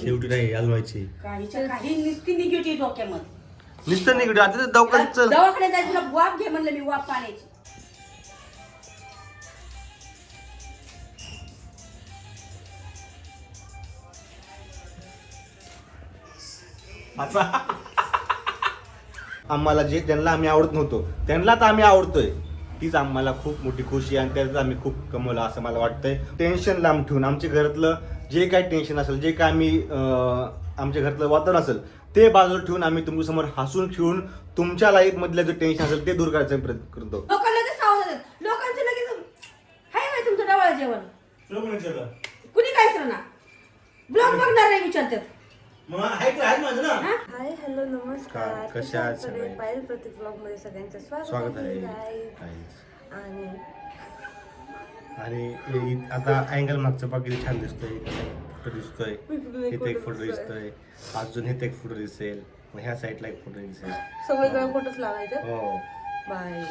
शेवटी नाही हलवायची. काहीच्या काही नुसती निगेटिव्ह डोक्यामध्ये. नुसतं निघतो आता ते दवाखान्यात चल. दवाखान्यात जायचं तुला वाफ घे म्हणलं मी वाफ पाण्याची आता आम्हाला जे त्यांना आम्ही आवडत नव्हतो. त्यांना तर आम्ही आवडतोय. तीच आम्हाला खूप मोठी खुशी आहे आणि त्याच आम्ही खूप कमवलं असं मला वाटतंय. टेन्शन लांब ठेवून आमच्या घरातलं जे काही टेन्शन असेल जे काय आम्ही आमच्या घरातलं वातावरण असेल ते बाजूला ठेवून आम्ही तुमच्यासमोर हसून खेळून तुमच्या लाईफ मधलं जे टेन्शन असेल ते दूर करायचा प्रयत्न करतो. लोकांना लगेच सावध होतात लोकांचं लगेच हाय माहिती तुमचं डवाळा जेवण. कुणी काय ना ब्लॉग बघणार नाही विचारतात? हाय हॅलो नमस्कार. का- कशा आहात सगळे सगळे? पायल प्रतीक ब्लॉगमध्ये सगळ्यांचं स्वागत आहे. आणि आणि हे आता अँगल मागचं बघ किती छान दिसतोय. फोटो दिसतोय. इथे एक फोटो दिसतोय. अजून इथे एक फोटो दिसेल. मग ह्या साईडला एक फोटो दिसेल. सगळीकडे फोटोच लावायचे? हो. बाय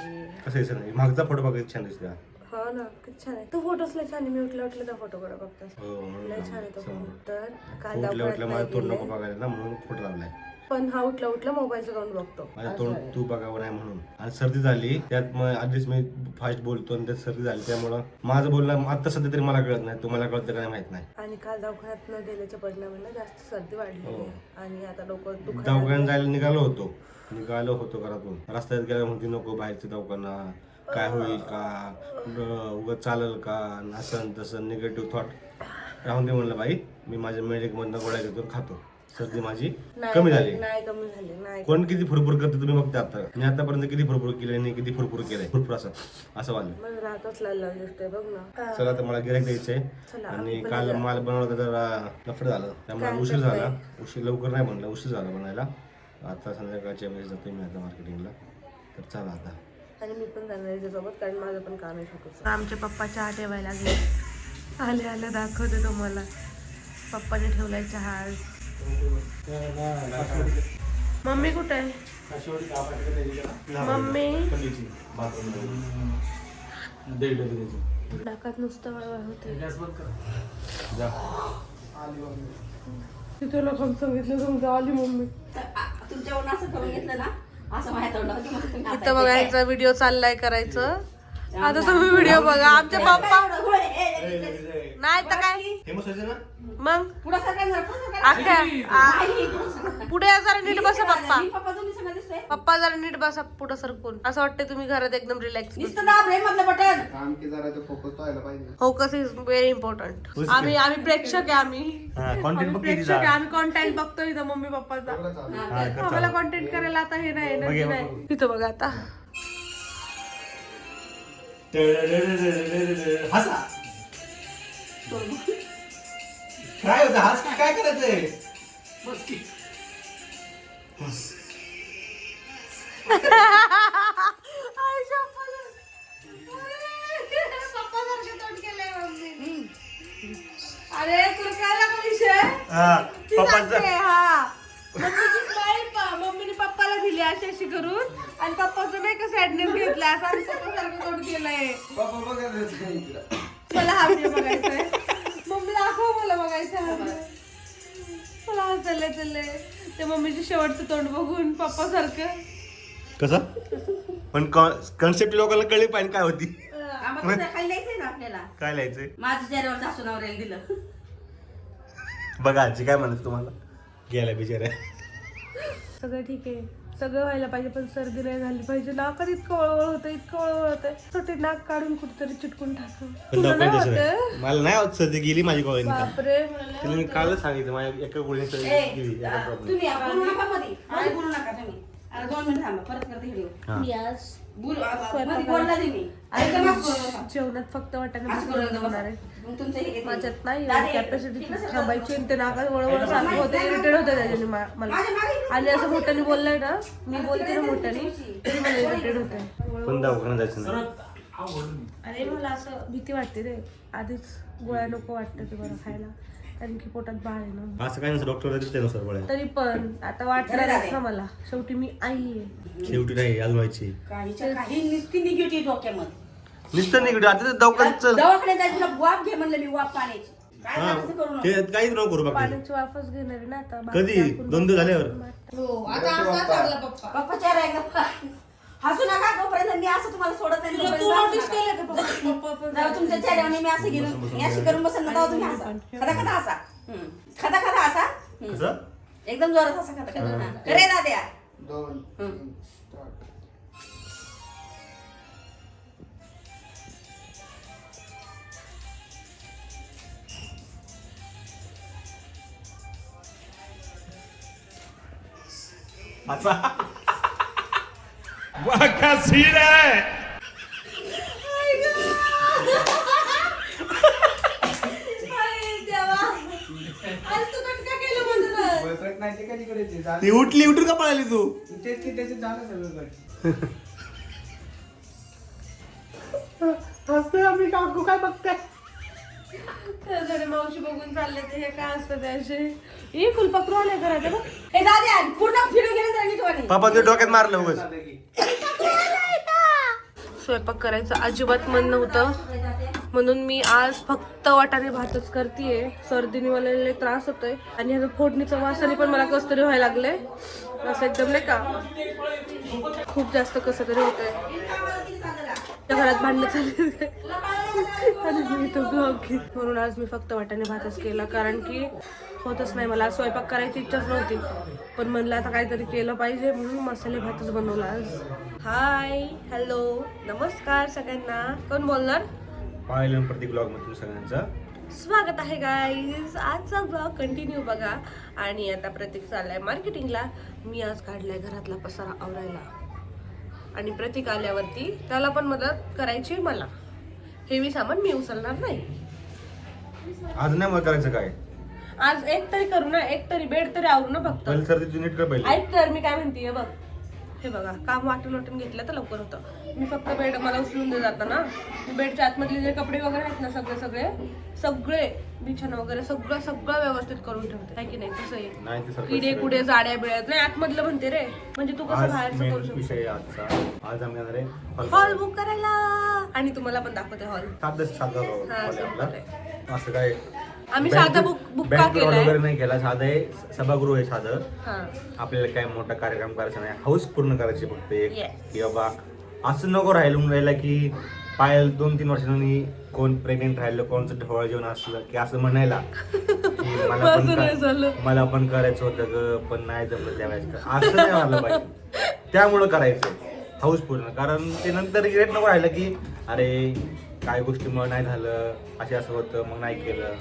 कसं दिसेल नाही मागचा फोटो बघा किती छान दिसतोय. हो ना किती छान आहे. तो फोटोच लय छान आहे. मी उठल्या त्या फोटो कडे बघतो हो लय छान आहे तो. फोटो तर काल दवाखान्यात उठल्या मला तोंड नको. बघायला ना म्हणून फोटो लावलाय. पण हा उठल्या उठल्या मोबाईलचं तोंड बघतो. माझं असं तोंड. तू बघावं नाही म्हणून. आणि सर्दी झाली त्यात मग आधीच मी फास्ट बोलतो आणि त्यात सर्दी झाली त्यामुळं माझं बोलणं आता सध्या तरी मला कळत नाही तुम्हाला कळतं का नाही माहीत नाही. आणि काल दवाखान्यात न गेल्याच्या परिणामाने जास्त सर्दी वाढलेली हो. आणि आता डोकं दवाखान्यात. जायला निघालो होतो. निघालो होतो घरातून. रस्त्यात गेला म्हणते नको बाहेरचं दवाखाना. काय होईल का? उगं चालेल का? असं तसं निगेटिव्ह थॉट राहून दे म्हणलं बाई मी माझ्या मेडिकमधनं गोळ्या घेतो आणि खातो. सर्दी माझी नाही कमी झाली. नाही कमी झाली नाही. कोण किती फुरफुर करते तुम्ही बघता आता. मी आतापर्यंत किती फुरफुर केली आणि किती फुरफुर केलंय फुरफुर असं असं वाटलं मला राहतच लाल दिसतोय बघ ना. चला तर मला गिरायक द्यायचंय. चला, आणि आपण काल. माल बनवला तर जरा लफड झालं. त्यामुळे काय उशीर? झाला. उशीर लवकर नाही बनला उशीर झाला बनायला. आता संध्याकाळच्या वेळेस जातो मी आता मार्केटिंगला तर चला आता. आणि मी पण जाणार आहे त्याच्यासोबत कारण माझं पण काम आहे छोटंसं. आमचे पप्पा चहा ठेवायला लागले. आले आले दाखवते तुम्हाला. पप्पाने ठेवलाय चहा. मम्मी कुठे आहे? मम्मी? नाकात नुसतं वळवळ होते. तिथे लोकांना सांगितलं तुमचं आली मम्मी. असं करून घेतलं ना? असं इथं हसायचे बघा काय? यांचा व्हिडिओ चाललाय करायचं. आता तुम्ही व्हिडिओ बघा. आमच्या पप्पा. नाही तर काय? मग? पुढं पुढं. अख्ख्या जरा नीट बसा पप्पा. पप्पा जरा नीट बसा पुढे सरकून. असं वाटतं तुम्ही घरात एकदम रिलॅक्स नुसतं दाब रे मधलं बटन. काम की जरा ते फोकस व्हायला पाहिजे. फोकस इज व्हेरी इम्पॉर्टंट आम्ही आम्ही प्रेक्षक आहे आम्ही. कॉन्टेंट बघ प्रेक्षक आहे आम्ही कॉन्टेंट बघतो इथं मम्मी पप्पाचा. हा, आम्हाला. कॉन्टेंट करायला आता हे नाही एनर्जी बघ, नाही. तिथं बघा आता. हसा काय होतं? हस की काय करायचंय? आई शपथ. पप्पासारखं तोंड केलंय मम्मीने. अरे तुला कळला का विषय? हा, ती पप्पाचं सांगते, हा. मम्मीची स्माईल पा मम्मीने पप्पाला दिली अशी अशी करून आणि पप्पाचं नाही का सॅडनेस घेतला? असं आम्ही पप्पासारखं तोंड केलंय. मला हा व्हिडिओ बघायचा मम्मी दाखव मला बघायचा हा. मला हसायला चाललंय. ते मम्मीचे शेवटचं तोंड बघून पप्पा सारखं कसं? पण कन्सेप्ट लोकांना कळली पाहिजे काय होती. आम्हाला खाली द्यायचंय ना आपल्याला? काय लिहायचंय? माझं चेहऱ्यावर सासू नवऱ्याला दिलं. बघा आजी काय म्हणत तुम्हाला. गेल्या बिचाऱ्या. सगळं ठीक आहे. सगळं व्हायला पाहिजे पण सर्दी नाही झाली पाहिजे. नाकात इतकं वळवळ होतं इतकं वळवळ होतं. छोटे नाक काढून कुठेतरी चिटकून तुला नाही होतं नाही. मला नाही होत सध्या गेली माझी गोळी बापरे तिला मी कालच सांगितलं माझ्या एका गोळीने सर्दी ए, गेली एका प्रॉब्लेम तुम्ही आता बोलू नका मध्ये मध्ये बोलू नका तुम्ही. आता दोन मिनिट थांबा परत करते व्हिडिओ हा. मी आज बोलू आ- आ- मध्ये बोलला तुम्ही. एकदम असं करू नका. जेवणात फक्त वाटाणे असं करू भाजी नका. बनवणार हे. माझ्यात नाही कॅपॅसिटी थांबायची आणि ते नाकात वळवळ सारखं होतं इरिटेड होतं त्याच्याने मा- मला. आणि असं मोठ्याने बोललंय ना मी बोलते ना मोठ्याने तरी मला इरिटेड होतंय पण दवाखान्यात जायचं नाही. अरे मला असं भीती वाटते रे. आधीच गोळ्या नको वाटतं ते बरं खायला. कारण की पोटात बाळ आहे ना. असं काय नसतं डॉक्टर देते त्यानुसार गोळ्या. तरी पण आता वाटणारच ना मला. शेवटी मी आई आहे. शेवटी नाही हलवायची काहीच्या काही नुसती निगेटिव्ह डोक्यामध्ये. नुसतं निघतो आता दवाखान्यात चल. दवाखान्यात जायचं तुला वाफ घे म्हणलं मी वाफ पाण्याची. काय हा असं करू नको. ते काहीच नको करू बाकी. पाण्याची वाफच घेणार आहे ना आता. कधी? दोन दिवस झाल्यावर. हो आता असा चालला पप्पा. पप्पा चेहरा एकदम हसू नका तोपर्यंत मी असं तुम्हाला सोडत नाही तुला तोपर्यंत तू हसू नका. केलं का पप्पा? पप्पा पण जाऊ तुमच्या चेहऱ्यावर मी असं गेलो मी अशी करून बसेल ना तेव्हा तुम्ही हसा. खदा खदा हसा. हम्म. खदा खदा हसा. हम्म. कसं? एकदम जोरात हसा खदा खदा. हा. दोन तीन, असा वाका सीन अरे देवा. अरे तू उठली उठून का पळाली तू? तेच की त्याचे झालं सगळं कट आम्ही काकू काय बघताय? मावशी बघून चालले ते हे काय असतं त्याचे? हे फुलपाखरू आले घरात हे बघ. हे दाद्या पूर्ण फिरून गेले तर नीटवाणी पापा डोक्यात मारलं उगाच. स्वयंपाक करायचं अजिबात मन नव्हतं. म्हणून मी आज फक्त वाटाणे भातच करतेय. सर्दीने मला त्रास होतोय. आणि ह्याचा फोडणीचा वासाने पण मला कसं तरी व्हायला लागले असं एकदम नाही का? खूप जास्त कसं तरी होतंय. त्या घरात भांडणं चालली आणि मी इथं ब्लॉग घेत. म्हणून आज मी फक्त वाटाणे भातच केला कारण की होतच नाही. मला स्वयंपाक करायची इच्छाच नव्हती पण म्हणलं आता काहीतरी केलं पाहिजे म्हणून मसाले भातच बनवला आज. हाय हॅलो नमस्कार सगळ्यांना. कोण बोलणार? पाहिलं प्रत्येक ब्लॉगमध्ये सगळ्यांचं. स्वागत आहे गाईज आजचा ब्लॉग कंटिन्यू बघा. आणि आता प्रतीक चाललाय मार्केटिंगला मी आज काढलाय घरातला पसारा आवरायला. आणि प्रतीक आल्यावरती त्याला पण मदत करायची मला. हेवी सामान मी उचलणार नाही. आज नाही मग करायचं काय? आज एक तरी करू ना एक तरी बेड तरी आवरू ना फक्त. पहिले सर्दी तू नीट कर पहिले. ऐक तर मी काय म्हणते बघ. हे बघा काम वाटून वाटून घेतलं तर लवकर होतं. मी फक्त बेड मला उचलून दे जातं ना. मी बेडच्या आतमधले जे कपडे वगैरे आहेत ना सगळे सगळे सगळे बिछाना वगैरे सगळं सगळं व्यवस्थित करून ठेवते. आहे की नाही? कसं आहे? नाही ते किडे कुडे जाड्या बिळ्यात नाही आतमधलं म्हणते रे. म्हणजे तू कसं बाहेरचं करू शकतो. आज आम्ही येणार हॉल. बुक करायला. आणि तुम्हाला पण दाखवते हॉल असं काय आम्ही साधा बुक बुक का केलाय? वगैरे नाही केला साधं आहे सभागृह आहे साधं. हा. आपल्याला काय मोठा कार्यक्रम करायचा नाही हाऊस पूर्ण करायची फक्त एक Yes. की बाबा असं नको राहिलं राहिला की पायल दोन तीन वर्षांनी कोण प्रेग्नेंट राहिलं कोणचं ढोळ जेवण असलं की असं म्हणायला की मला पण असं नाही. मला पण करायचं होतं ग पण नाही जमलं त्या वेळेस. असं नाही व्हायला पाहिजे. त्यामुळं करायचं. हाऊस पूर्ण. कारण ते नंतर रिग्रेट नको राहिलं की अरे काय गोष्टीमुळे नाही झालं असे असं होतं मग नाही केलं.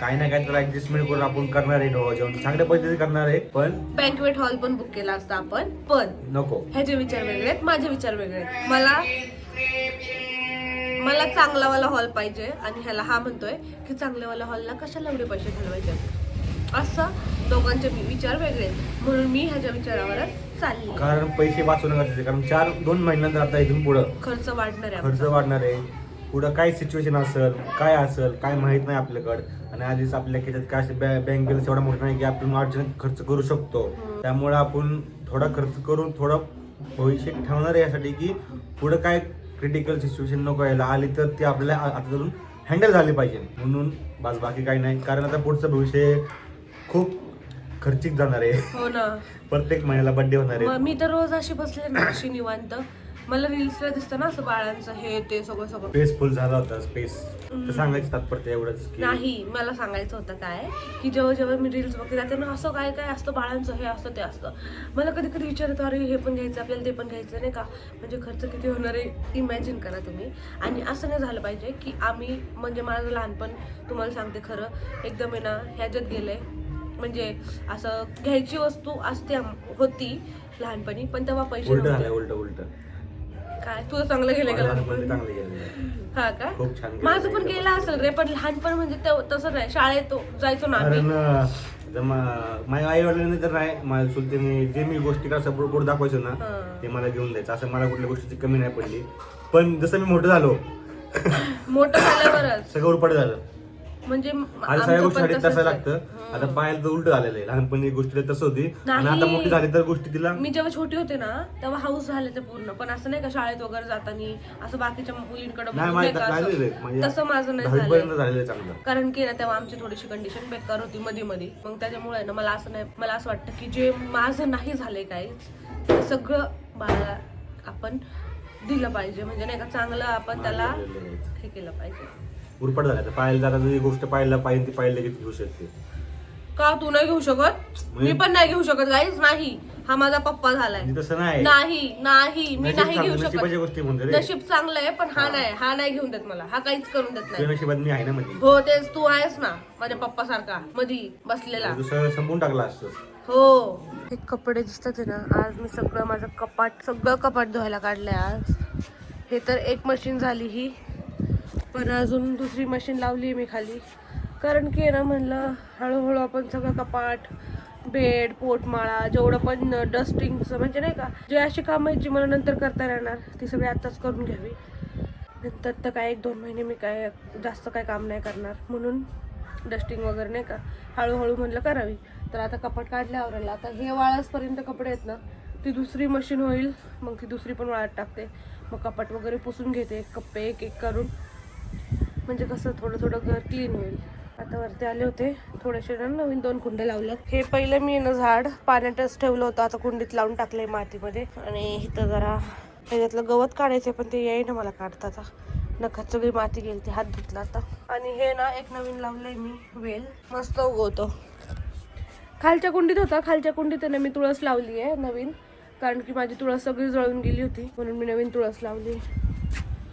काही ना काही तर ऍडजस्टमेंट करून आपण करणार आहे ढोळ जेवण चांगल्या पद्धतीने करणार आहे पण बँकवेट हॉल पण बुक केला असता आपण. पण नको. ह्याचे विचार वेगळे आहेत माझे विचार वेगळे आहेत. मला मला चांगलावाला हॉल पाहिजे आणि ह्याला हा म्हणतोय की चांगल्यावाला हॉलला कशाला एवढे पैसे घालवायचे? असं दोघांचे वि- विचार वेगळे आहेत. म्हणून मी ह्याच्या विचारावरच चालली. कारण पैसे वाचवणं गरजेचं आहे. कारण चार दोन महिन्यानंतर आता इथून पुढं खर्च वाढणार आहे खर्च आमचा. वाढणार आहे. पुढं काय सिच्युएशन असेल काय असेल काय माहीत नाही आपल्याकडं. आणि आधीच आपल्या खेच्यात काय असे बँक बॅलन्स एवढा मोठा नाही की आपण अडचण खर्च करू शकतो. त्यामुळे आपण थोडा खर्च करून थोडं भविष्य ठेवणार आहे यासाठी की पुढं काय क्रिटिकल सिच्युएशन नको यायला. आली तर ती आपल्याला आ- आता धरून हँडल झाली पाहिजे. म्हणून बस बाकी काही नाही. कारण आता पुढचं भविष्य खूप खर्चिक जाणार आहे. हो ना. प्रत्येक महिन्याला बड्डे होणार आहे. मी तर रोज अशी बसले ना अशी निवांत. मला रील्सला दिसतं ना असं बाळांचं हे ते सगळं सगळं. स्पेस फुल झाला होता स्पेस तर सांगायचं तात्पर्य एवढंच की नाही मला सांगायचं होतं काय की जेव्हा जेव्हा मी रील्स बघते जाते ना असं काय काय असतं बाळांचं हे असतं ते असतं. मला कधी कधी विचार येतो अरे हे पण घ्यायचं आपल्याला ते पण घ्यायचं नाही का? म्हणजे खर्च किती होणार आहे इमॅजिन करा तुम्ही. आणि असं नाही झालं पाहिजे की आम्ही म्हणजे माझं लहानपण तुम्हाला सांगते खरं एकदम आहे ना ह्याच्यात गेलंय. म्हणजे असं घ्यायची वस्तू असते आम- होती लहानपणी पण तेव्हा पैसे उलट झालंय नव्हते उलट उलट. काय? तुझं चांगलं गेलं का? लहानपण चांगले गेले हा का? खूप छान गेलं. माझं पण गेलं असेल रे पण लहानपण म्हणजे ते- तसं नाही. शाळेत जायचो ना आम्ही. कारण अं, जर मा- माझ्या आई वडिलांनी तर नाही माझ्या चुलतीने जे मी गोष्टी का सपोर्ट करून दाखवायचो ना हा. ते मला घेऊन द्यायचं. असं मला कुठल्या गोष्टीची कमी नाही पडली. पण जसं मी मोठं झालो मोठं झाल्यावरच. सगळं उरपट झालं. म्हणजे आमचं पण तसंच तसं आहे. लागतं. आता पायल उलट झालेलं आहे. लहानपणी गोष्टी तसं होती. आणि नाही. आता मोठी झाली तर गोष्टी तिला. मी जेव्हा छोटी होते ना तेव्हा हाऊस झाले ते पूर्ण. पण असं नाही का शाळेत वगैरे जाताना असं बाकीच्या मुलींकडे नाही बघून माझ्या नाही का झालेलं आहे. असं- म्हणजे तसं माझं नाही दहावीपर्यंत झालं झालेलं आहे चांगलं. कारण की ना तेव्हा आमची थोडीशी कंडिशन बेकार होती मध्ये मध्ये मग त्याच्यामुळे ना मला असं नाही मला असं वाटतं की जे माझं नाही झालंय काहीच ते सगळं बाळाला आपण दिलं पाहिजे. म्हणजे नाही का चांगलं आपण त्याला हे केलं पाहिजे. उरपट झाल्या तर पायल जरा जी गोष्ट पाहायला पाहिजे ती पाहिलं लगेच घेऊ शकते. का तू नाही घेऊ शकत? मी पण नाही घेऊ शकत गाईच नाही. हा माझा पप्पा झालाय. तसं नाही. नाही नाही. मी नशीब नाही घेऊ चांगलं, शकत. गोष्टी म्हणते रे. नशीब चांगलं आहे पण हा नाही. हा नाही घेऊन देत मला. हा काहीच करून देत नाही. तुझ्या नशिबात मी आहे ना मध्ये हो तेच. तू आहेस ना माझ्या पप्पा सारखा मधी बसलेला. संपून टाकला असतं. हो. हे कपडे दिसतात आहे ना आज मी सगळं माझं कपाट सगळं कपाट धुवायला काढलंय आज. हे तर एक मशीन झाली ही. पण अजून दुसरी मशीन लावली मी खाली. कारण की आहे ना म्हणलं हळूहळू आपण सगळं कपाट बेड पोटमाळा जेवढं पण डस्टिंगचं म्हणजे नाही का जे अशी कामं आहेत जी मला नंतर करता येणार ती सगळी आत्ताच करून घ्यावी. नंतर तर काय एक दोन महिने मी काय जास्त काय काम नाही करणार. म्हणून डस्टिंग वगैरे नाही का हळूहळू म्हणलं करावी. तर आता कपाट काढले आवरायला आता हे वाळसपर्यंत कपडे आहेत ना ती दुसरी मशीन होईल मग ती दुसरी पण वाळत टाकते. मग कपाट वगैरे पुसून घेते कप्पे एक एक करून. म्हणजे कसं थोडं थोडं घर क्लीन होईल. आता वरती आले होते थोडेसे नवीन दोन कुंड्या लावल्यात हे पहिलं मी ना झाड पाण्यातच ठेवलं होतं आता कुंडीत लावून टाकलंय मातीमध्ये. आणि इथं जरा त्याच्यातलं गवत काढायचं पण ते येईना मला काढता आता. नखात सगळी माती गेली ती हात धुतला आता. आणि हे ना एक नवीन लावलंय मी वेल. मस्त उगवतो. खालच्या कुंडीत होता खालच्या कुंडीत ना मी तुळस लावली आहे नवीन. कारण की माझी तुळस सगळी जळून गेली होती म्हणून मी नवीन तुळस लावली.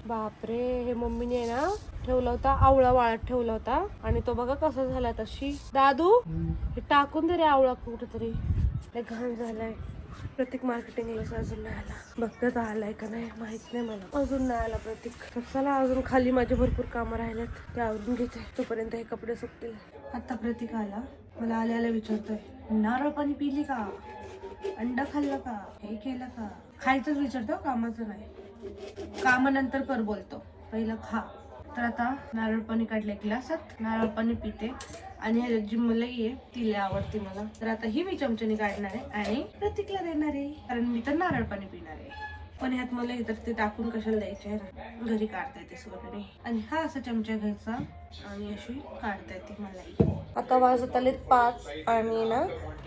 बापरे हे मम्मीने ना ठेवला होता आवळा वाळत ठेवला होता. आणि तो बघा कसा झाला तशी. दादू हे टाकून दे रे आवळा कुठेतरी. लय घाण झालाय. प्रतीक मार्केटिंगला अजून नाही आला बघतात आलाय का नाही माहीत नाही मला. अजून नाही आला प्रतीक चला अजून खाली माझे भरपूर कामं राहिलेत. ते आवरून घेते तोपर्यंत हे कपडे सुकतील. आता प्रतीक आला. मला आल्याला विचारतोय नारळ पाणी पिली का? अंडा खाल्लं का? हे केलं का? खायचंच विचारतो कामाचं नाही. कामानंतर कर बोलतो. पहिलं खा. तर आता नारळ पाणी काढले ग्लासात. नारळ पाणी पिते. आणि ह्याच्यात जी मलाई आहे तिला आवडते मला. तर आता ही मी चमच्याने काढणार आहे आणि प्रतीकला देणार आहे. कारण मी तर नारळ पाणी पिणार आहे. पण ह्यात मला तर ते टाकून कशाला द्यायचे? घरी काढता येते स्वतःने आणि हा असा चमचा घ्यायचा आणि अशी काढता येते मलाई. आता वाजत आलेत पाच आणि ना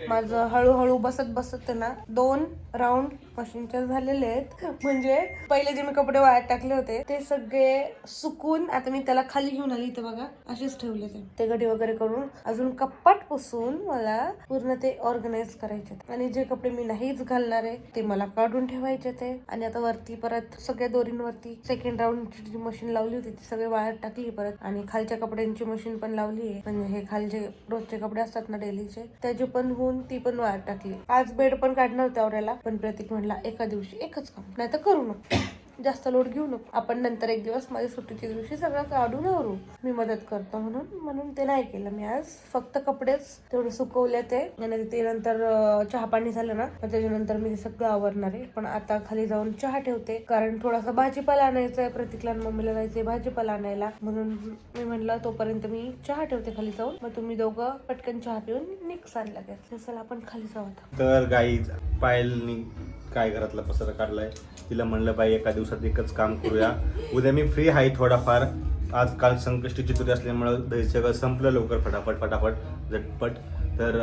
माझं हळूहळू बसत बसत ना दोन राऊंड मशीनचे झालेले आहेत. म्हणजे पहिले जे मी कपडे वाळत टाकले होते ते सगळे सुकून आता मी त्याला खाली घेऊन आली इथे बघा असेच ठेवले ते. ते गडी वगैरे करून अजून कप्पाट पुसून मला पूर्ण ते ऑर्गनाईज करायचे आणि जे कपडे मी नाहीच घालणार आहे ते मला काढून ठेवायचे ते. आणि आता वरती परत सगळ्या दोरींवरती सेकंड राऊंडची जी मशीन लावली होती ती सगळे वाळत टाकली परत आणि खालच्या कपड्यांची मशीन पण लावली आहे. म्हणजे हे खालचे रोजचे कपडे असतात ना डेलीचे त्याची पण होऊन ती पण वाट टाकली. आज बेड पण काढणार होत्या पण प्रतीक म्हणला एका दिवशी एकच काम नाही तर करू नको. जास्त लोड घेऊ नको. आपण नंतर एक दिवस माझ्या सुट्टीच्या दिवशी सगळं काढून आवरू. मी मदत करतो म्हणून म्हणून ते नाही केलं मी आज. फक्त कपडेच तेवढे सुकवले ते. आणि ते नंतर चहा पाणी झालं ना मग त्याच्यानंतर मी ते सगळं आवरणार आहे. पण आता खाली जाऊन चहा ठेवते. कारण थोडासा भाजीपाला आणायचा आहे प्रतीकला मम्मीला जायचंय भाजीपाला आणायला. म्हणून मी म्हणलं तोपर्यंत मी चहा ठेवते खाली जाऊन. मग तुम्ही दोघं पटकन चहा पिऊन निघसान लगेच. चला आपण खाली जाऊ आता. तर गाई पायल काय घरातला पसारा काढलाय? तिला म्हणलं बाई एका दिवसात एकच काम करूया. उद्या मी फ्री आहे थोडाफार. आज काल संकष्टी चतुर्थी असल्यामुळं दही सगळं संपलं लवकर फटाफट फटाफट झटपट. तर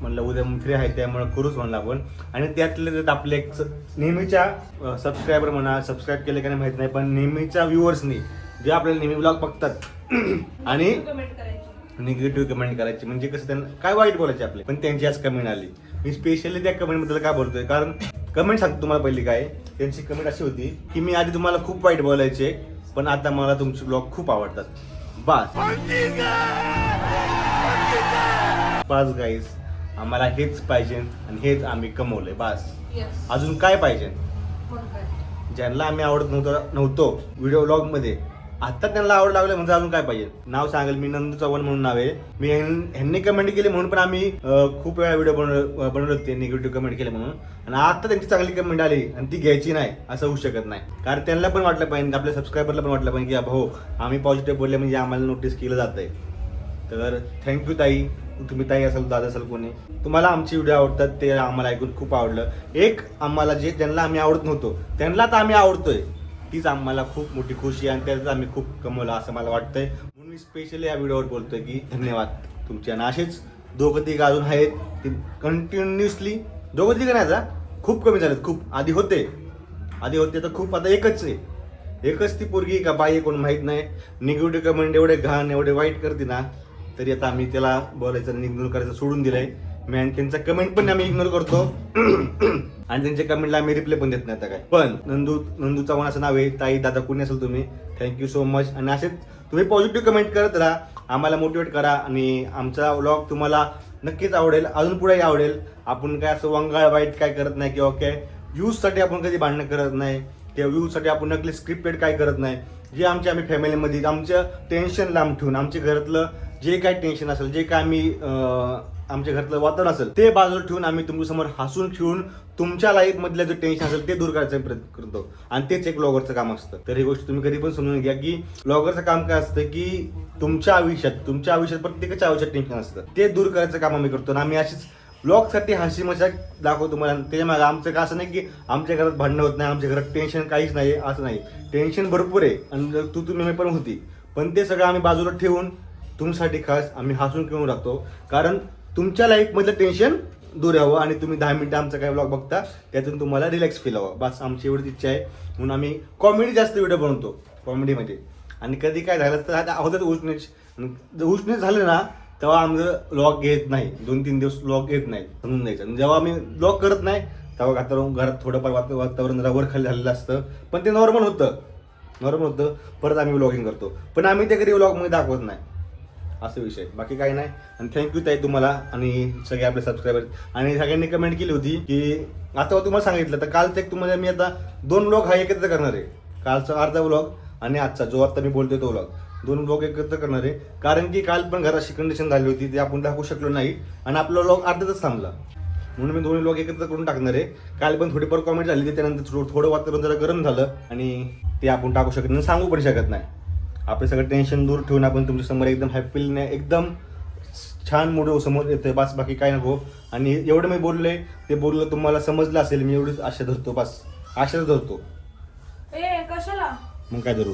म्हणलं उद्या मी फ्री आहे त्यामुळं करूच म्हणलं आपण. आणि त्यातले त्यात आपले एक नेहमीच्या सबस्क्रायबर म्हणा सबस्क्राईब केले का नाही माहीत नाही पण नेहमीच्या व्ह्युअर्सनी जे आपल्याला नेहमी ब्लॉग बघतात आणि निगेटिव्ह कमेंट करायची. म्हणजे कसं त्यांना काय वाईट बोलायचे आपले? पण त्यांची आज कमेंट आली. मी स्पेशली त्या कमेंटबद्दल काय बोलतोय? कारण कमेंट सांगतो तुम्हाला पहिली काय. त्यांची कमेंट अशी होती की मी आधी तुम्हाला खूप वाईट बोलायचे पण आता मला तुमचे ब्लॉग खूप आवडतात. बस. बस गाईज आम्हाला हेच पाहिजे आणि हेच आम्ही कमवलंय. बस. अजून काय पाहिजे? ज्यांना आम्ही आवडत नव्हतो नव्हतो व्हिडिओ ब्लॉगमध्ये आता त्यांना आवड लागलं म्हणजे अजून काय पाहिजे? नाव सांगेल मी नंदू चव्हाण म्हणून नाव आहे. मी ह्यांनी कमेंट केली म्हणून पण आम्ही खूप वेळा व्हिडिओ बनव बनवले होते निगेटिव्ह कमेंट केले म्हणून. आणि आता त्यांची चांगली कमेंट आली आणि ती घ्यायची नाही असं होऊ शकत नाही. कारण त्यांना पण वाटलं पाहिजे आपल्या सबस्क्रायबरला पण वाटलं पाहिजे की हो आम्ही पॉझिटिव्ह बोलले म्हणजे आम्हाला नोटीस केलं जात आहे तर थँक्यू ताई. तुम्ही ताई असाल दादा असाल कोणी. तुम्हाला आमचे व्हिडिओ आवडतात ते आम्हाला ऐकून खूप आवडलं. एक आम्हाला जे त्यांना आम्ही आवडत नव्हतो त्यांना तर आम्ही आवडतोय. तीच आम्हाला खूप मोठी खुशी आहे आणि त्याचं आम्ही खूप कमवलं असं मला वाटतंय. म्हणून मी स्पेशली या व्हिडिओवर बोलतोय की धन्यवाद तुमच्या आणि असेच दोघं तिघ अजून आहेत ते कंटिन्युअसली दोघं तिघ नाही आता खूप कमी झालेत खूप. आधी होते. आधी होते तर खूप आता एकच आहे. एकच ती पोरगी का बाई कोण माहीत नाही. निगेटिव्ह कमेंट एवढे घाण एवढे वाईट करते ना तरी आता आम्ही त्याला बोलायचं इग्नोर करायचं सोडून दिलंय. मी आणि त्यांचा कमेंट पण आम्ही इग्नोर करतो. आणि त्यांच्या कमेंटला आम्ही रिप्लाय पण देत नाही आता काय. पण नंदू नंदू चव्हाण असं नाव आहे. ताई दादा कोणी असेल तुम्ही? थँक्यू सो मच आणि असेच तुम्ही पॉझिटिव्ह कमेंट करत राहा. आम्हाला मोटिवेट करा. आणि आमचा व्लॉग तुम्हाला नक्कीच आवडेल. अजून पुढेही आवडेल. आपण काय असं वंगाळ वाईट काय करत नाही किंवा काय व्ह्यूजसाठी आपण कधी भांडणं करत नाही. किंवा व्ह्यूजसाठी आपण नकली स्क्रिप्टेड काय करत नाही. जे आमच्या आम्ही फॅमिलीमध्ये आमचं टेन्शन लांब ठेवून आमच्या घरातलं जे काय टेन्शन असेल जे काय आम्ही आमच्या घरातलं वातावरण असेल ते बाजूला ठेवून आम्ही तुमच्यासमोर हसून खेळून तुमच्या लाईफ मधलं जे टेन्शन असेल ते दूर करायचा प्रयत्न करतो. आणि तेच एक ब्लॉगरचं काम असतं. तर ही गोष्ट तुम्ही कधी पण समजून घ्या की ब्लॉगरचं काम काय असतं की तुमच्या आयुष्यात तुमच्या आयुष्यात प्रत्येकाच्या आयुष्यात टेन्शन असतं. ते दूर करायचं काम आम्ही करतो. आणि आम्ही अशीच ब्लॉगसाठी हसी मजाक दाखवतो मला त्याच्यामागे आमचं काय असं नाही की आमच्या घरात भांडणं होत नाही आमच्या घरात टेन्शन काहीच नाही असं नाही. टेन्शन भरपूर आहे. आणि तू तुम्ही पण होती. पण ते सगळं आम्ही बाजूला ठेवून तुमच्यासाठी खास आम्ही हसून घेऊन राहतो. कारण तुमच्या लाईफमधलं टेन्शन दूर यावं आणि तुम्ही दहा मिनटं आमचा काय ब्लॉग बघता त्यातून तुम्हाला रिलॅक्स फील हवं बस आमची एवढीच इच्छा आहे. म्हणून आम्ही कॉमेडी जास्त व्हिडिओ बनवतो कॉमेडीमध्ये आणि कधी काय झालं तर आता उष्णेश उष्णेच उष्णेच झालं ना तेव्हा आमचं ब्लॉग येत नाही. दोन तीन दिवस ब्लॉग येत नाही समजून जायचं. आणि जेव्हा आम्ही ब्लॉग करत नाही तेव्हा आता घरात थोडंफार वात वातावरण रवर खाली झालेलं असतं. पण ते नॉर्मल होतं. नॉर्मल होतं. परत आम्ही व्लॉगिंग करतो. पण आम्ही ते कधी व्लॉगमध्ये दाखवत नाही. असं विषय. बाकी काही नाही. आणि थँक्यू ताई तुम्हाला आणि सगळे आपले सबस्क्रायबर आणि सगळ्यांनी कमेंट केली होती की आता हो तुम्हाला सांगितलं तर कालचं एक तुम्हाला मी आता दोन ब्लॉग हा एकत्र करणार आहे. कालचा अर्धा ब्लॉग आणि आजचा जो आता मी बोलतोय तो ब्लॉग दोन ब्लॉग एकत्र करणार आहे. कारण की काल पण घराची कंडिशन झाली होती ते आपण दाखवू शकलो नाही. आणि आपला ब्लॉग अर्ध्यातच थांबला. म्हणून मी दोन्ही लोक एकत्र करून टाकणार आहे. काल पण थोडीफार कॉमेंट झाली त्यानंतर थोडं थोडं वातावरण जरा गरम झालं आणि ते आपण टाकू शकत नाही सांगू पण शकत नाही. आपलं सगळं टेन्शन दूर ठेवून आपण तुमच्यासमोर एकदम हॅपीने एकदम छान मूड समोर येतोय. बस बाकी काय नको. आणि एवढं मी बोलले ते बोललं तुम्हाला समजलं असेल मी एवढीच आशा धरतो बस. आशाच धरतो. ए कशाला? मग काय धरू?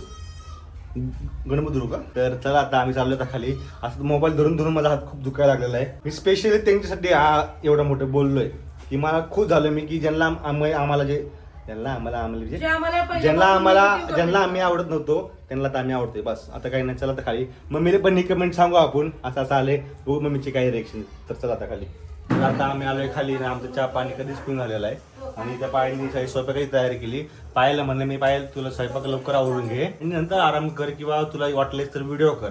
गणपती धरू का? तर चला आता आम्ही चाललो आता खाली. असं मोबाईल धरून धरून माझा हात खूप दुखायला लागलेला आहे. मी स्पेशली त्यांच्यासाठी हा एवढा मोठं बोललोय. की मला खूप झालं मी की ज्यांना आम्ही आम्हाला जे ज्यांना आम्हाला आम्हाला ज्यांना आम्हाला ज्यांना. आम्ही आवडत नव्हतो त्यांना तर आम्ही आवडतोय बस. आता काही नाही चला आता खाली. मम्मीला पण कमेंट सांगू आपण. असं असं आले बघू मम्मीची काही रिएक्शन तर चला आता खाली. तर आता आम्ही आलोय खाली. आणि आमचं चहा पाणी कधीच पिऊन झालेलं आहे. आणि त्या पायाने काही स्वयंपाकाची तयारी केली. पायाला म्हणलं मी पायल तुला स्वयंपाक लवकर आवडून घे. आणि नंतर आराम कर किंवा तुला वाटलेस तर व्हिडिओ कर.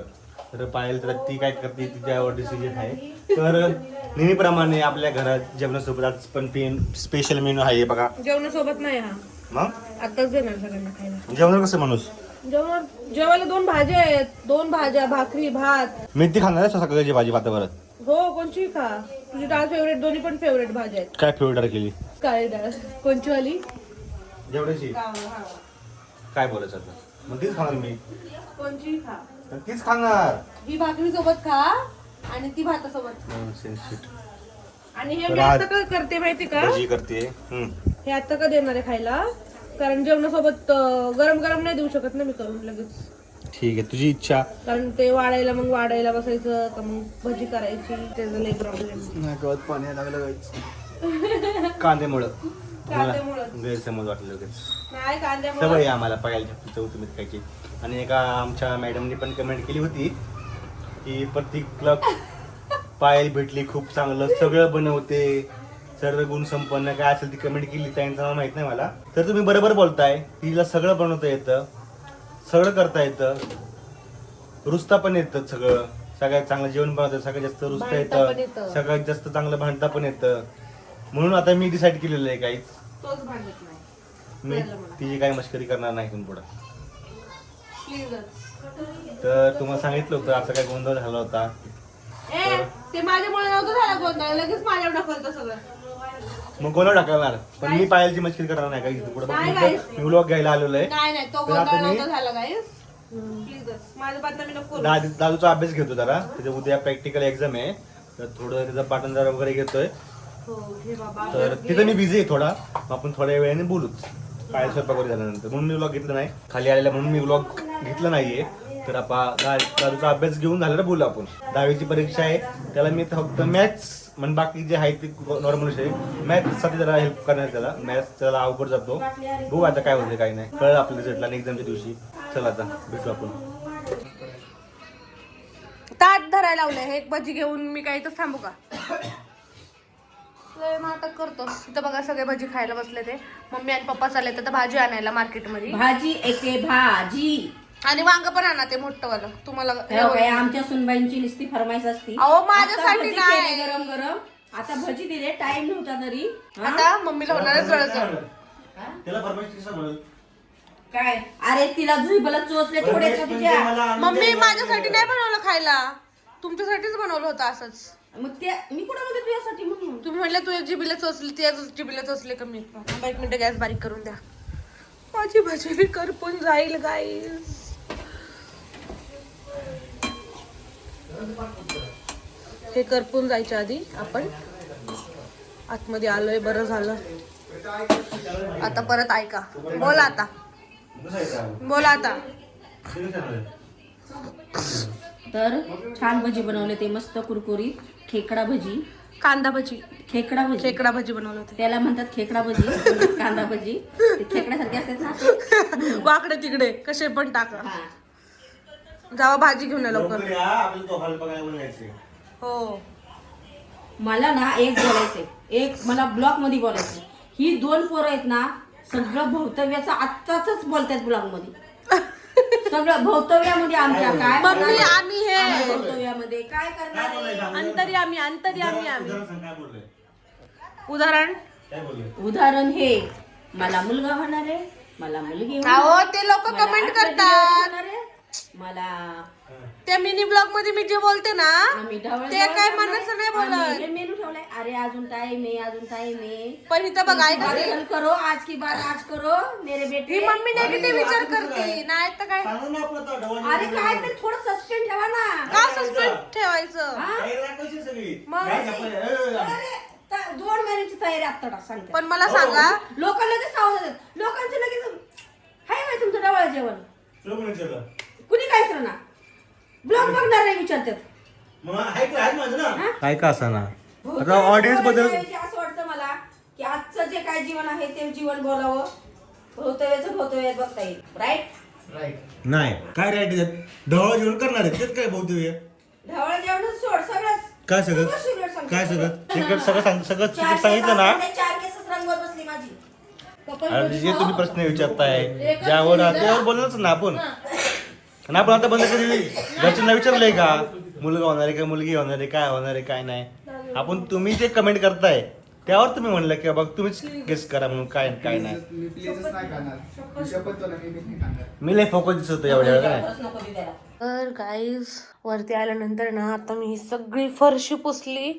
तर पायल तर ती काय करते तिच्यावर डिसिजन आहे. तर नेहमीप्रमाणे आपल्या घरात जेवणासोबत आज पण स्पेशल मेनू आहे बघा. जेवणासोबत नाही हा. मग? आताच देणार सगळ्यांना खायला. जेवण कसं माणूस? जेवण जेवायला दोन भाज्या आहेत. दोन भाज्या भाकरी भात. मेथी खाणार आहे सकाळची भाजी भातावरत हो कोणची खा. तुझी डाळ फेवरेट दोन्ही पण फेवरेट भाज्या आहेत. काय फेवरेट केली? काळी डाळ. कोणची वाली जेवढ्याची काय बोलायचं आता? मग तीच खाणार मी. कोणची खा. तर तीच खाणार. ही भाकरी सोबत खा आणि ती भातासोबत Sensitive. आणि हे मी आता काय करते माहिती का? भजी करते. हे आता का देणार आहे खायला? कारण जेवणासोबत अं, गरम गरम नाही देऊ शकत ना मी करून लगेच. ठीक आहे तुझी इच्छा. कारण ते वाढायला मग वाढायला बसायचं का मग भजी करायची त्याचा लई प्रॉब्लेम पाणी लागलं कांद्यामुळं. गैरसमज वाटलं लगेच. नाही कांद्यामुळे सवय आहे आम्हाला पायाला चव तुम्ही खायची. आणि एका आमच्या मॅडमनी पण कमेंट केली होती की प्रत्येक क्लब पायल भेटली खूप चांगलं सगळं बनवते. सर्व गुण संपन्न काय असेल ती कमेंट केली त्यांचं नाव माहीत नाही मला. तर तुम्ही बरोबर बोलताय. तिला सगळं बनवता येतं. सगळं करता येतं. रुस्ता पण येतं सगळं. सगळ्यात चांगलं जेवण बनवतं सगळ्यात जास्त रुस्ता येतं. येतं. सगळ्यात जास्त चांगलं भांडता पण येतं. म्हणून आता मी डिसाईड केलेलं आहे काहीच मी. तिची काही मस्करी करणार नाही इथून पुढं. तर तुम्हाला सांगितलं होतं असं काय गोंधळ झाला होता. ते माझ्यामुळे नव्हतं झालं गोंधळ. लगेच ढकलतं सगळं. मग गोंधळ टाकणार. पण मी पायलची मस्करी करणार नाही काही पुढं. मी व्लॉग घ्यायला आलेलो आहे. नाही नाही तो गोंधळ झाला गाईस प्लीजच माझं बदनामी नको करू. दादू दादूचा अभ्यास घेतो जरा. त्याच्या उद्या प्रॅक्टिकल एक्झाम आहे. तर थोडं त्याचा पाटण जरा वगैरे घेतोय. हो घे बाबा तर तिथं मी बिझी आहे थोडा. मग आपण थोड्या वेळाने बोलूच. काय स्वयंपाक वगैरे झाल्यानंतर. म्हणून मी व्लॉग घेतलं नाही. खाली आलेला म्हणून मी व्लॉग घेतलं नाहीये. तर आपण दा- दादूचा अभ्यास घेऊन झालेला बोलू आपण. दहावीची परीक्षा आहे. त्याला मी फक्त मॅथ्स म्हणजे बाकी जे आहे ते नॉर्मल विषय मॅथ्ससाठी जरा हेल्प करणार त्याला. मॅथ्स त्याला अवघड जातो. बघू आता काय होते काय नाही. कळलं आपल्या रिझल्टला एक्झामच्या दिवशी. चला आता भेटू आपण. ताट धरायला लावलंय. हे एक भजी घेऊन मी काही तर थांबू का? नाटक करतो. इथं बघा सगळे भजी खायला बसले ते. मम्मी आणि पप्पा चालले तर भाजी आणायला मार्केटमध्ये भाजी एके भाजी. आणि वांग पण आणा ते मोठं वालं तुम्हाला काय आमच्या सुनबाईंची नुसती फरमाईश असती. अहो, माझ्यासाठी आता भजी नाही. केले गरम गरम. आता भजी दिले टाइम नव्हता तरी. हा? आता मम्मीला होणार त्याला काय? अरे तिला झुईबला चोचले थोडे का तुझ्या मम्मी माझ्यासाठी नाही बनवलं खायला. तुमच्यासाठीच बनवलं होतं असंच. मग ते मी कुठं म्हणते तुझ्यासाठी म्हणून? तुम्ही म्हटलं तुझ्या जिबीला चोचली त्या जिबीला चोचले कमी. एक मिनिट गॅस बारीक करून द्या. माझी भाजी करपून जाईल गाईस हे करपून जायच्या आधी आपण आतमध्ये आलोय बरं झालं. आता परत ऐका. बोला आता. बोला आता. तर छान भजी बनवले ते मस्त कुरकुरीत खेकडा भजी. कांदा भजी. खेकडा भजी. खेकडा भजी बनवलं होते. त्याला म्हणतात खेकडा भजी कांदा भजी. खेकड्यासारखे असतात ना. वाकडे तिकडे कसे पण टाका. जावा भाजी घेऊन या लवकर. आपल्याला तो हॉल बघायला बोलायचे हो. मला ना एक बोलायचंय. एक मला ब्लॉगमध्ये बोलायचं ही दोन पोरं आहेत ना सगळं भवतव्याचं आत्ताच बोलतात ब्लॉगमध्ये. सगळं भवतव्यामध्ये आमच्या काय मम्मी आम्ही हे भवतव्यामध्ये काय करणार आहे? अंतरी आम्ही अंतरी आम्ही आम्ही. काय उदाहरण? काय उदाहरण हे मला मुलगा होणार आहे मला मुलगी होणार अहो ते लोक मला कमेंट आठ करतात. मुली होणार आहे. मला. त्या मिनी ब्लॉगमध्ये मी जे बोलते ना आम्ही ढवळ ते ढवळ काय करणार मनाचं नाही. आम्ही बोलत. हे मेनू ठेवलाय. अरे अजून टाइम आहे अजून टाइम आहे. पण इथं बघा ऐका बात कल करो आज की बात आज करो मेरे बेटे. ही मम्मी नेगेटिव्ह विचार करते. नाही तर काय? सांगू ना तो अरे काय तरी थोडं सस्पेंड ठेवा ना. का सस्पेंड ठेवायचं? हा? सगळी? मग? नाही आपण- ए, ए, ए. अरे, त- दोन महिन्याची तयारी आता सांगते. पण मला सांगा. लोकांना ते सावध लोकांचे लगेच हाय माहिती तुमचं डवळ जेवण. काय ना ब्लॉग बघणार नाही विचारतात. मग आहे का- आहे माझं ना? हा? काय का असा ना आता भोवतव्यात ऑडियन्सबद्दल असं वाटतं मला की आजचं जे काय जीवन आहे ते जीवन बोलावं. भोवतव्याचं भोवतव्यात बघता येईल. राईट राईट नाही. काय राईट ढवळ जेवण करणार आहे त्यात काय बहुतेक ढवळ जेवण सोड सगळंच. काय सगळं? सगळं secret सांगते. काय सगळं? secret सगळं सांग सगळं चार secret सांगितलं ना? केस असतात, चार केसच रंगवत बसली माझी. अरे जे तुम्ही प्रश्न विचारताय ज्यावर त्यावर बोलणारच ना आपण. आणि आपण आता बंद कधी? घरच्यांना विचारलंय का? मुलगा होणार आहे का मुलगी होणार आहे काय होणार आहे काय नाही? आपण तुम्ही जे कमेंट करताय त्यावर तुम्ही म्हणलं की बाबा तुम्हीच गेस करा म्हणून काय काय नाही. मी प्लीजच नाही खाणार मी शपथ तुला मी नाही खाणार मी लय फोकस दिसत होतो एवढ्या वेळा काय. तर गाईज वरती आल्यानंतर ना आता मी ही सगळी फरशी पुसली.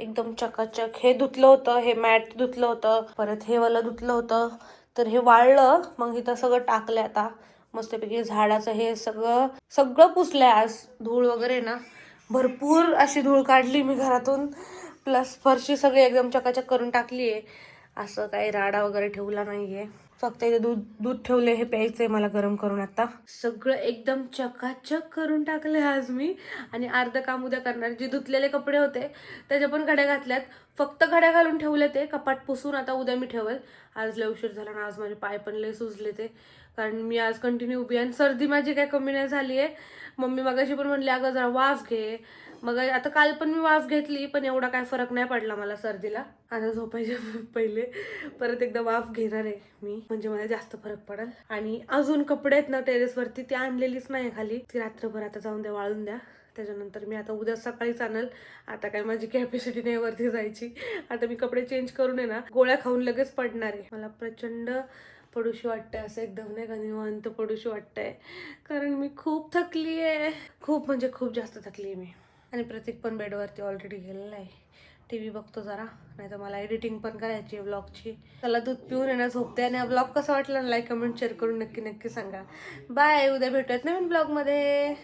एकदम चकाचक. हे धुतलं होतं हे मॅट धुतलं होतं परत हे वाला धुतलं होतं. तर हे वाळलं मग इथं सगळं टाकलंय आता. मस्तपैकी झाडाचं हे सगळं सगळं पुसलंय आज धूळ वगैरे ना. भरपूर अशी धूळ काढली मी घरातून. प्लस फरशी सगळी एकदम चकाचक करून टाकली आहे असं काही राडा वगैरे ठेवला नाहीये. फक्त इथे दूध दूध ठेवले हे प्यायचंय मला गरम करून आता. सगळं एकदम चकाचक करून टाकलंय आज मी. आणि अर्धं काम उद्या करणार. जे धुतलेले कपडे होते त्याच्या पण घड्या घातल्यात. फक्त घड्या घालून ठेवले ते. कपाट पुसून आता उद्या मी ठेवेल. आज लय उशीर झाला ना आज माझे पाय पण लय सुजले ते. कारण मी आज कंटिन्यू उभी आहे आणि सर्दी माझी काही कमी नाही झाली आहे. मम्मी मगाशी पण म्हणली अगं जरा वाफ घे. मग आता काल पण मी वाफ घेतली पण एवढा काय फरक नाही पडला मला सर्दीला. आता झोपायच्या पहिले. परत एकदा वाफ घेणार आहे मी म्हणजे मला जास्त फरक पडेल. आणि अजून कपडे आहेत ना टेरेसवरती ती आणलेलीच नाही खाली. ती रात्रभर आता जाऊन द्या वाळून द्या. त्याच्यानंतर मी आता उद्या सकाळीच आणल. आता काय माझी कॅपॅसिटी नाही वरती जायची. आता मी कपडे चेंज करून आहे ना गोळ्या खाऊन लगेच पडणार आहे. मला प्रचंड पडूशी वाटतंय असं एकदम नाही का निवांत पडूशी वाटतंय. कारण मी खूप थकली आहे. खूप म्हणजे खूप जास्त थकली आहे मी. आणि प्रतीक पण बेडवरती ऑलरेडी गेलेला आहे. टी व्ही बघतो जरा. नाही तर मला एडिटिंग पण करायची आहे ब्लॉगची त्याला दूध पिऊन येणं झोपते. आणि हा ब्लॉग कसा वाटला लाईक कमेंट शेअर करून नक्की नक्की सांगा. बाय उद्या भेटूयात नवीन ब्लॉगमध्ये